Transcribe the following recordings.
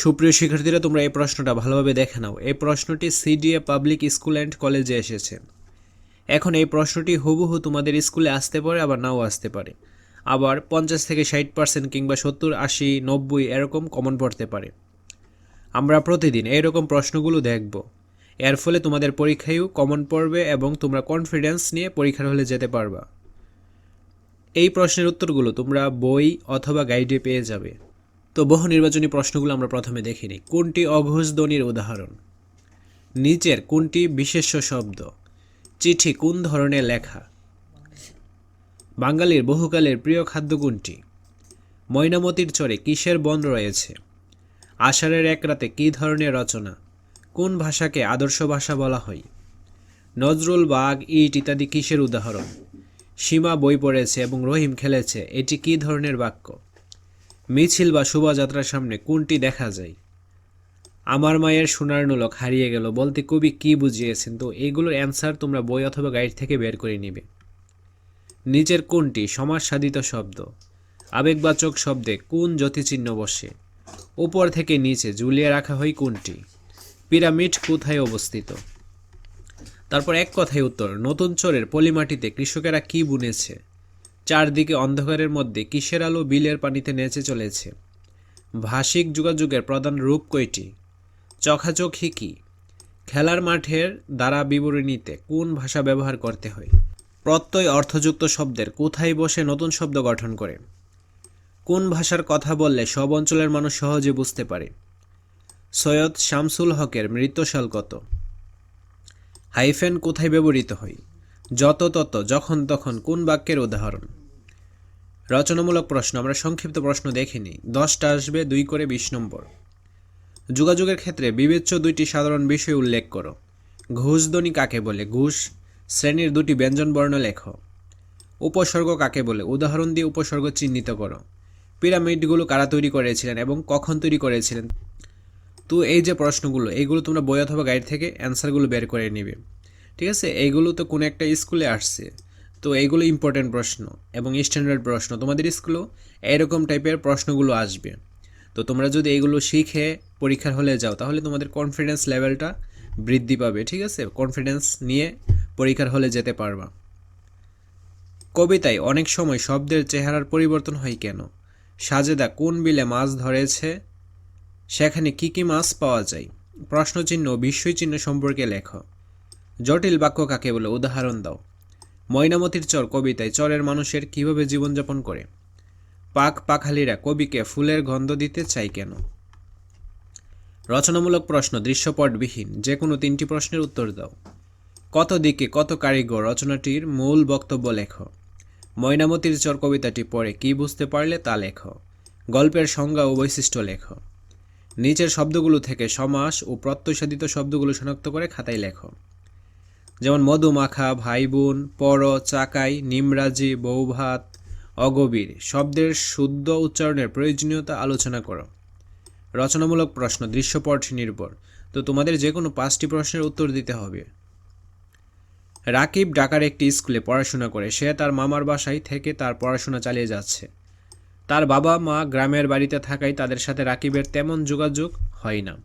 সুপ্রিয় শিক্ষার্থীরা, তোমরা এই প্রশ্নটা ভালোভাবে দেখে নাও। এই প্রশ্নটি সিডিএ পাবলিক স্কুল অ্যান্ড কলেজে এসেছে। এখন এই প্রশ্নটি হুবহু তোমাদের স্কুলে আসতে পারে, আবার নাও আসতে পারে। আবার পঞ্চাশ থেকে ষাট পার্সেন্ট কিংবা সত্তর, আশি, নব্বই এরকম কমন পড়তে পারে। আমরা প্রতিদিন এইরকম প্রশ্নগুলো দেখব। এর ফলে তোমাদের পরীক্ষায়ও কমন পড়বে এবং তোমরা কনফিডেন্স নিয়ে পরীক্ষার হলে যেতে পারবা। এই প্রশ্নের উত্তরগুলো তোমরা বই অথবা গাইডে পেয়ে যাবে। তো বহু নির্বাচনী প্রশ্নগুলো আমরা প্রথমে দেখে নিই কোনটি অঘোষ ধ্বনির উদাহরণ? নিচের কোনটি বিশেষ্য শব্দ? চিঠি কোন ধরনের লেখা? বাঙালির বহুকালের প্রিয় খাদ্য কোনটি? ময়নামতির চরে কিসের বন রয়েছে? আষাঢ়ের এক রাতে কী ধরনের রচনা? কোন ভাষাকে আদর্শ ভাষা বলা হয়? নজরুল বাঘ ইট ইত্যাদি কিসের উদাহরণ? সীমা বই পড়েছে এবং রহিম খেলেছে, এটি কী ধরনের বাক্য? মিছিল বা শোভাযাত্রার সামনে কোনটি দেখা যায়? আমার মায়ের সোনার নোলক হারিয়ে গেল বলতে কবি কি বুঝিয়েছেন? তো এইগুলোর অ্যান্সার তোমরা বই অথবা গাইড থেকে বের করে নিবে। নিচের কোনটি? সমাজ সাধিত শব্দ। আবেগবাচক শব্দে কোন জ্যোতিচিহ্ন বসে? উপর থেকে নিচে ঝুলিয়ে রাখা হয় কোনটি? পিরামিড কোথায় অবস্থিত? তারপর এক কথায় উত্তর, নতুন চরের পলিমাটিতে কৃষকেরা কি বুনেছে? চারদিকে অন্ধকারের মধ্যে কিসের আলো বিলের পানিতে নেচে চলেছে। ভাষিক যোগাযোগের প্রধান রূপ কয়টি? চোখাচোখি কি? খেলার মাঠের দ্বারা বিবরণীতে কোন ভাষা ব্যবহার করতে হয়? প্রত্যয় অর্থযুক্ত শব্দের কোথায় বসে নতুন শব্দ গঠন করে? কোন ভাষার কথা বললে সব অঞ্চলের মানুষ সহজে বুঝতে পারে? সৈয়দ শামসুল হকের মৃত্যুশাল কত? হাইফেন কোথায় ব্যবহৃত হয়? যত তত, যখন তখন, কোন বাক্যের উদাহরণ? রচনামূলক প্রশ্ন, আমরা সংক্ষিপ্ত প্রশ্ন দেখিনি। দশটা আসবে, দুই করে বিশ নম্বর। যোগাযোগের ক্ষেত্রে বিবেচ্য দুইটি সাধারণ বিষয় উল্লেখ করো। ঘুষধ্বনি কাকে বলে? ঘুষ শ্রেণির দুটি ব্যঞ্জনবর্ণ লেখো। উপসর্গ কাকে বলে? উদাহরণ দিয়ে উপসর্গ চিহ্নিত করো। পিরামিডগুলো কারা তৈরি করেছিলেন এবং কখন তৈরি করেছিলেন? তো এই যে প্রশ্নগুলো এইগুলো তোমরা বই অথবা গাইড থেকে অ্যান্সারগুলো বের করে নিবে। ঠিক আছে? এইগুলো তো কোনো একটা স্কুলে আসছে। তো এইগুলো ইম্পর্টেন্ট প্রশ্ন এবং স্ট্যান্ডার্ড প্রশ্ন। তোমাদের স্কুলেও এরকম টাইপের প্রশ্নগুলো আসবে। তো তোমরা যদি এগুলো শিখে পরীক্ষার হলে যাও, তাহলে তোমাদের কনফিডেন্স লেভেলটা বৃদ্ধি পাবে, ঠিক আছে? কনফিডেন্স নিয়ে পরীক্ষার হলে যেতে পারবা। কবিতায় অনেক সময় শব্দের চেহারার পরিবর্তন হয় কেন? সাজেদা কোন বিলে মাছ ধরেছে? সেখানে কি কি মাছ পাওয়া যায়? প্রশ্নচিহ্ন ও বিস্ময়চিহ্ন সম্পর্কে লেখো। জটিল বাক্য কাকে বলে? উদাহরণ দাও। ময়নামতির চর কবিতায় চরের মানুষের কীভাবে জীবনযাপন করে? পাক পাখালিরা কবিকে ফুলের গন্ধ দিতে চায় কেন? রচনামূলক প্রশ্ন দৃশ্যপটবিহীন যে কোনো তিনটি প্রশ্নের উত্তর দাও। কত দিকে কত কারিগর রচনাটির মূল বক্তব্য লেখ? ময়নামতির চর কবিতাটি পড়ে কি বুঝতে পারলে তা লেখ? গল্পের সংজ্ঞা ও বৈশিষ্ট্য লেখ? নিচের শব্দগুলো থেকে সমাস ও প্রত্যয়সাধিত শব্দগুলো শনাক্ত করে খাতায় লেখো। যেমন মধুমাখা ভাই বোন পর, চাকাই, নিমরাজি বৌভাত অগভীর, শব্দের শুদ্ধ উচ্চারণের প্রয়োজনীয়তা আলোচনা করো। রচনামূলক প্রশ্ন, দৃশ্যপট নির্ভর। তো তোমাদের যে কোনো পাঁচটি প্রশ্নের উত্তর দিতে হবে। রাকিব ঢাকার একটি স্কুলে পড়াশোনা করে। সে তার মামার বাসায় থেকে তার পড়াশোনা চালিয়ে যাচ্ছে। তার বাবা মা গ্রামের বাড়িতে থাকায় তাদের সাথে রাকিবের তেমন যোগাযোগ হয় না।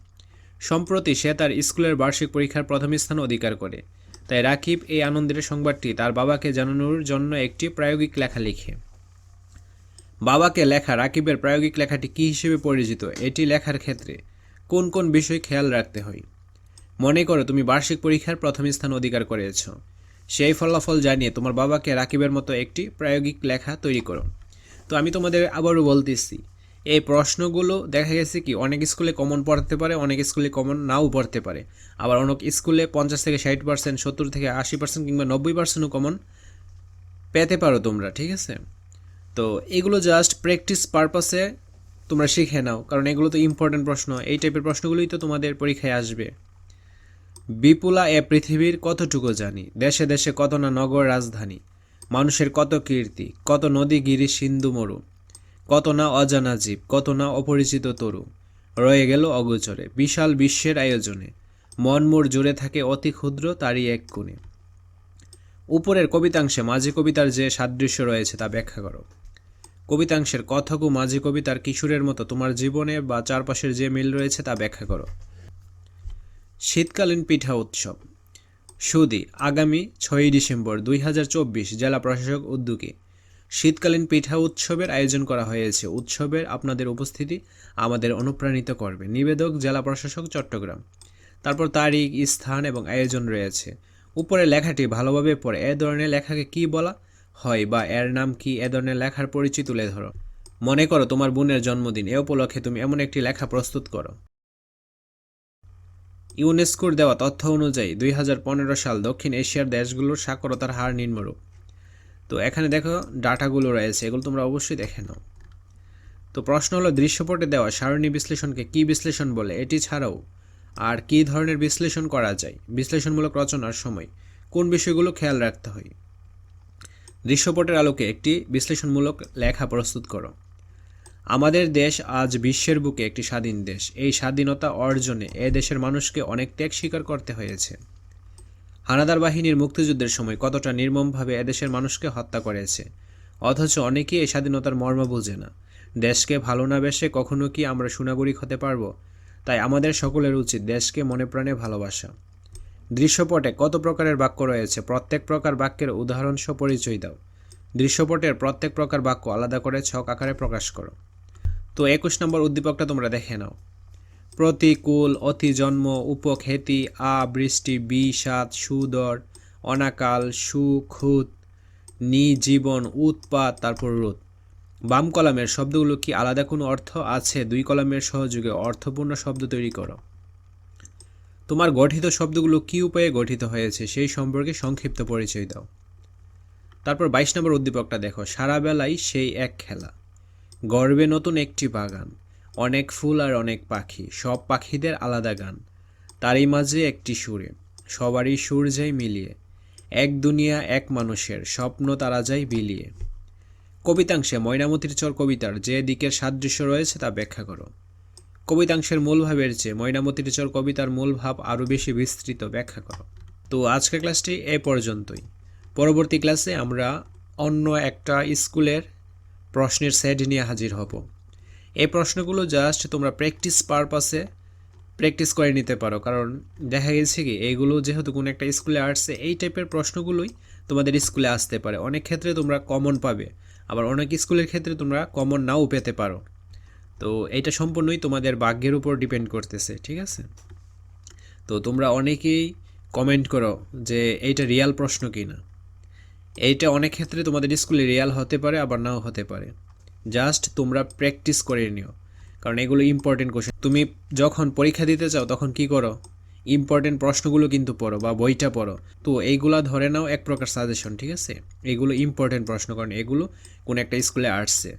সম্প্রতি সে তার স্কুলের বার্ষিক পরীক্ষার প্রথম স্থান অধিকার করে। তাই রাকিব এই আনন্দের সংবাদটি তার বাবাকে জানানোর জন্য একটি প্রায়োগিক লেখা লিখে। বাবাকে লেখা রাকিবের প্রায়োগিক লেখাটি কী হিসেবে পরিচিত? এটি লেখার ক্ষেত্রে কোন কোন বিষয় খেয়াল রাখতে হয়? মনে করো তুমি বার্ষিক পরীক্ষার প্রথম স্থান অধিকার করেছ। সেই ফলাফল জানিয়ে তোমার বাবাকে রাকিবের মতো একটি প্রায়োগিক লেখা তৈরি করো। তো আমি তোমাদের আবারও বলতেছি এই প্রশ্নগুলো দেখা গেছে কি, অনেক স্কুলে কমন পড়তে পারে, অনেক স্কুলে কমন নাও পড়তে পারে। আবার অনেক স্কুলে পঞ্চাশ থেকে ষাট পার্সেন্ট সত্তর থেকে আশি পার্সেন্ট কিংবা নব্বই পার্সেন্টও কমন পেতে পারো তোমরা, ঠিক আছে? তো এগুলো জাস্ট প্র্যাকটিস পারপাসে তোমরা শিখে নাও, কারণ এগুলো তো ইম্পর্টেন্ট প্রশ্ন। এই টাইপের প্রশ্নগুলোই তো তোমাদের পরীক্ষায় আসবে। বিপুলা এ পৃথিবীর কতটুকু জানি? দেশে দেশে কত না নগর রাজধানী? মানুষের কত কীর্তি? কত নদী গিরি সিন্ধু মরু? কত না অজানা জীব, কত না অপরিচিত তরু। রয়ে গেল অগোচরে, বিশাল বিশ্বের আয়োজনে। মন মোর জুড়ে থাকে অতি ক্ষুদ্র, তারই এক কোণে। উপরের কবিতাংশে মাঝি কবিতার যে সাদৃশ্য রয়েছে তা ব্যাখ্যা করো। কবিতাংশের কথক ও মাঝি কবিতার কিশোরের মতো তোমার জীবনে বা চারপাশের যে মিল রয়েছে তা ব্যাখ্যা করো। শীতকালীন পিঠা উৎসব। সুদি, আগামী ছয়ই ডিসেম্বর দুই হাজার চব্বিশ, জেলা প্রশাসক উদ্যোগে শীতকালীন পিঠা উৎসবের আয়োজন করা হয়েছে। উৎসবের আপনাদের উপস্থিতি আমাদের অনুপ্রাণিত করবে। নিবেদক, জেলা প্রশাসক, চট্টগ্রাম। তারপর তারিখ, স্থান এবং আয়োজন রয়েছে। উপরে লেখাটি ভালোভাবে পড়ে। এ ধরনের লেখাকে কি বলা হয় বা এর নাম কি? এ ধরনের লেখার পরিচয় তুলে ধরো। মনে করো তোমার বোনের জন্মদিন। এ উপলক্ষে তুমি এমন একটি লেখা প্রস্তুত করো। ইউনেস্কোর দেওয়া তথ্য অনুযায়ী দুই হাজার পনেরো সাল দক্ষিণ এশিয়ার দেশগুলোর সাক্ষরতার হার নিম্নরূপ। তো এখানে দেখো ডাটাগুলো রয়েছে, এগুলো তোমরা অবশ্যই দেখে নাও। তো প্রশ্ন হলো, দৃশ্যপটে দেওয়া সারণী বিশ্লেষণকে কি বিশ্লেষণ বলে? এটি ছাড়াও আর কী ধরনের বিশ্লেষণ করা যায়? বিশ্লেষণমূলক রচনার সময় কোন বিষয়গুলো খেয়াল রাখতে হয়? দৃশ্যপটের আলোকে একটি বিশ্লেষণমূলক লেখা প্রস্তুত করো। আমাদের দেশ আজ বিশ্বের বুকে একটি স্বাধীন দেশ। এই স্বাধীনতা অর্জনে এ দেশের মানুষকে অনেক ত্যাগ স্বীকার করতে হয়েছে। হানাদার বাহিনীর মুক্তিযুদ্ধের সময় কতটা নির্মমভাবে এদেশের মানুষকে হত্যা করেছে। অথচ অনেকেই এই স্বাধীনতার মর্ম বোঝে না। দেশকে ভালো না বেসে কখনো কি আমরা সুনাগরিক হতে পারব? তাই আমাদের সকলের উচিত দেশকে মনে প্রাণে ভালোবাসা। দৃশ্যপটে কত প্রকারের বাক্য রয়েছে, প্রত্যেক প্রকার বাক্যের উদাহরণসহ পরিচয় দাও। দৃশ্যপটের প্রত্যেক প্রকার বাক্য আলাদা করে ছক আকারে প্রকাশ করো। তো একুশ নম্বর উদ্দীপকটা তোমরা দেখে নাও। প্রতিকূল অতিজন্ম উপখ্যাতি আ, বৃষ্টি, বিষাদ, সুদর, অনাকাল সুখুত নিজীবন উৎপাত, তারপর রোধ বাম কলামের শব্দগুলো কি আলাদা কোনো অর্থ আছে? দুই কলামের সহযোগে অর্থপূর্ণ শব্দ তৈরি করো। তোমার গঠিত শব্দগুলো কি উপায়ে গঠিত হয়েছে সেই সম্পর্কে সংক্ষিপ্ত পরিচয় দাও। তারপর বাইশ নম্বর উদ্দীপকটা দেখো। সারা বেলায় সেই এক খেলা। গর্বে নতুন একটি বাগান। অনেক ফুল আর অনেক পাখি, সব পাখিদের আলাদা গান। তারই মাঝে একটি সুরে, সবারই সুর যায় মিলিয়ে, এক দুনিয়া, এক মানুষের স্বপ্ন তারা যায় বিলিয়ে। কবিতাংশে ময়নামতির চর কবিতার যে দিকের সাদৃশ্য রয়েছে তা ব্যাখ্যা করো। কবিতাংশের মূল ভাবের চেয়ে ময়নামতির চর কবিতার মূল ভাব আরও বেশি বিস্তৃত ব্যাখ্যা করো। তো আজকের ক্লাসটি এ পর্যন্তই। পরবর্তী ক্লাসে আমরা অন্য একটা স্কুলের প্রশ্নের সেট নিয়ে হাজির হব। এই প্রশ্নগুলো জাস্ট তোমরা প্র্যাকটিস পারপাসে প্র্যাকটিস করে নিতে পারো। কারণ দেখা গেছে কি এইগুলো যেহেতু কোনো একটা স্কুলে আসছে, এই টাইপের প্রশ্নগুলোই তোমাদের স্কুলে আসতে পারে। অনেক ক্ষেত্রে তোমরা কমন পাবে, আবার অনেক স্কুলের ক্ষেত্রে তোমরা কমন নাও পেতে পারো। তো এটা সম্পূর্ণই তোমাদের ভাগ্যের উপর ডিপেন্ড করতেছে, ঠিক আছে? তো তোমরা অনেকেই কমেন্ট করো যে এইটা রিয়াল প্রশ্ন কি না এইটা অনেক ক্ষেত্রে তোমাদের স্কুলে রিয়াল হতে পারে, আবার নাও হতে পারে। জাস্ট তোমরা প্র্যাকটিস করে নিও। কারণ এগুলো ইম্পর্টেন্ট কোশ্চেন তুমি যখন পরীক্ষা দিতে চাও, তখন কি করো? ইম্পর্টেন্ট প্রশ্নগুলো কিন্তু পড়ো বা বইটা পড়ো। তো এইগুলা ধরে নাও এক প্রকার সাজেশন ঠিক আছে? এগুলো ইম্পর্টেন্ট প্রশ্ন, কারণ এগুলো কোন একটা স্কুলে আসছে।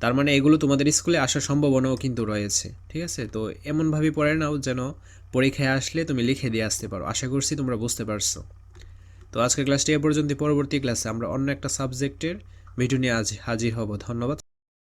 তার মানে এগুলো তোমাদের স্কুলে আসার সম্ভাবনাও কিন্তু রয়েছে, ঠিক আছে? তো এমনভাবে পড়ে নাও যেন পরীক্ষায় আসলে তুমি লিখে দিয়ে আসতে পারো। আশা করছি তোমরা বুঝতে পারছ। তো আজকের ক্লাসটি এ পর্যন্ত পরবর্তী ক্লাসে আমরা অন্য একটা সাবজেক্টের ভিডিও নিয়ে আজ হাজির হব ধন্যবাদ।